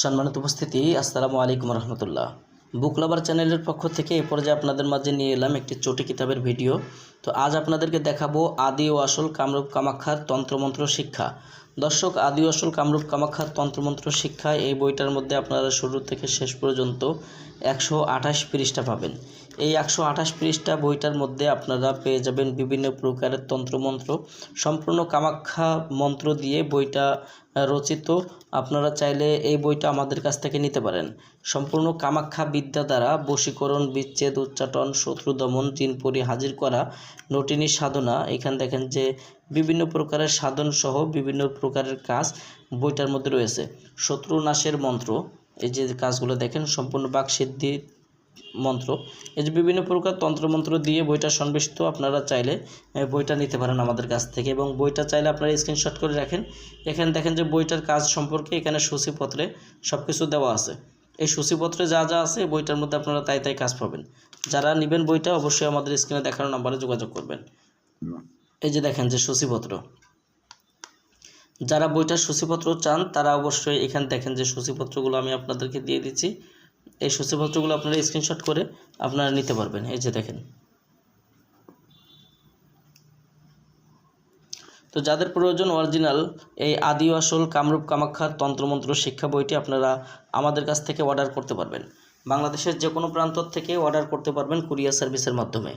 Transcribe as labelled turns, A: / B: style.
A: সম্মানিত উপস্থিতি, আসসালামু আলাইকুম রহমতুল্লাহ। বুক লাভার চ্যানেলের পক্ষ থেকে এ পর্যায়ে আপনাদের মাঝে নিয়ে এলাম একটি চটি কিতাবের ভিডিও। তো আজ আপনাদেরকে দেখাবো আদি ও আসল কামরূপ কামাখ্যার তন্ত্রমন্ত্র শিক্ষা। দর্শক, আদি ও আসল কামরূপ কামাখ্যার তন্ত্রমন্ত্র শিক্ষা এই বইটার মধ্যে আপনারা শুরু থেকে শেষ পর্যন্ত একশো আঠাশ পৃষ্ঠা পাবেন। এই একশো আঠাশ পৃষ্ঠা বইটার মধ্যে আপনারা পেয়ে যাবেন বিভিন্ন প্রকারের তন্ত্রমন্ত্র। সম্পূর্ণ কামাখ্যা মন্ত্র দিয়ে বইটা রচিত। আপনারা চাইলে এই বইটা আমাদের কাছ থেকে নিতে পারেন। সম্পূর্ণ কামাখ্যা বিদ্যা দ্বারা বশীকরণ, বিচ্ছেদ, উচ্চাটন শত্রু দমন জিনপরি হাজির করা নটিনী সাধনা। এখানে দেখেন যে বিভিন্ন প্রকারের সাধন সহ বিভিন্ন প্রকারের কাজ বইটার মধ্যে রয়েছে। শত্রু নাশের মন্ত্র, এই যে কাজগুলো দেখেন, সম্পূর্ণ বাকসিদ্ধি মন্ত্র। এই যে বিভিন্ন প্রকার তন্ত্রমন্ত্র দিয়ে বইটা সন্বেষিত আপনারা চাইলে বইটা নিতে পারেন আমাদের কাছ থেকে। এবং বইটা চাইলে আপনারা স্ক্রিনশট করে রাখেন। এখানে দেখেন যে বইটার কাজ সম্পর্কে এখানে সূচিপত্রে সব কিছু দেওয়া আছে। এই সূচিপত্রে যা যা আছে বইটার মধ্যে আপনারা তাই তাই কাজ পাবেন। যারা নেবেন বইটা, অবশ্যই আমাদের স্ক্রিনে দেখানো নাম্বারে যোগাযোগ করবেন। এই যে দেখেন যে সূচিপত্র। যারা বইটার সূচিপত্র চান, তারা অবশ্যই এখানে দেখেন যে সূচিপত্রগুলো আমি আপনাদেরকে দিয়ে দিচ্ছি। এই সূচিপত্রগুলো আপনারা স্ক্রিনশট করে আপনারা নিতে পারবেন। এই যে দেখেন। তো যাদের প্রয়োজন অরিজিনাল এই আদি আসল কামরূপ কামাখ্যার তন্ত্রমন্ত্র শিক্ষা বইটি আপনারা আমাদের কাছ থেকে অর্ডার করতে পারবেন। বাংলাদেশের যে কোনো প্রান্ত থেকে অর্ডার করতে পারবেন কুরিয়ার সার্ভিসের মাধ্যমে।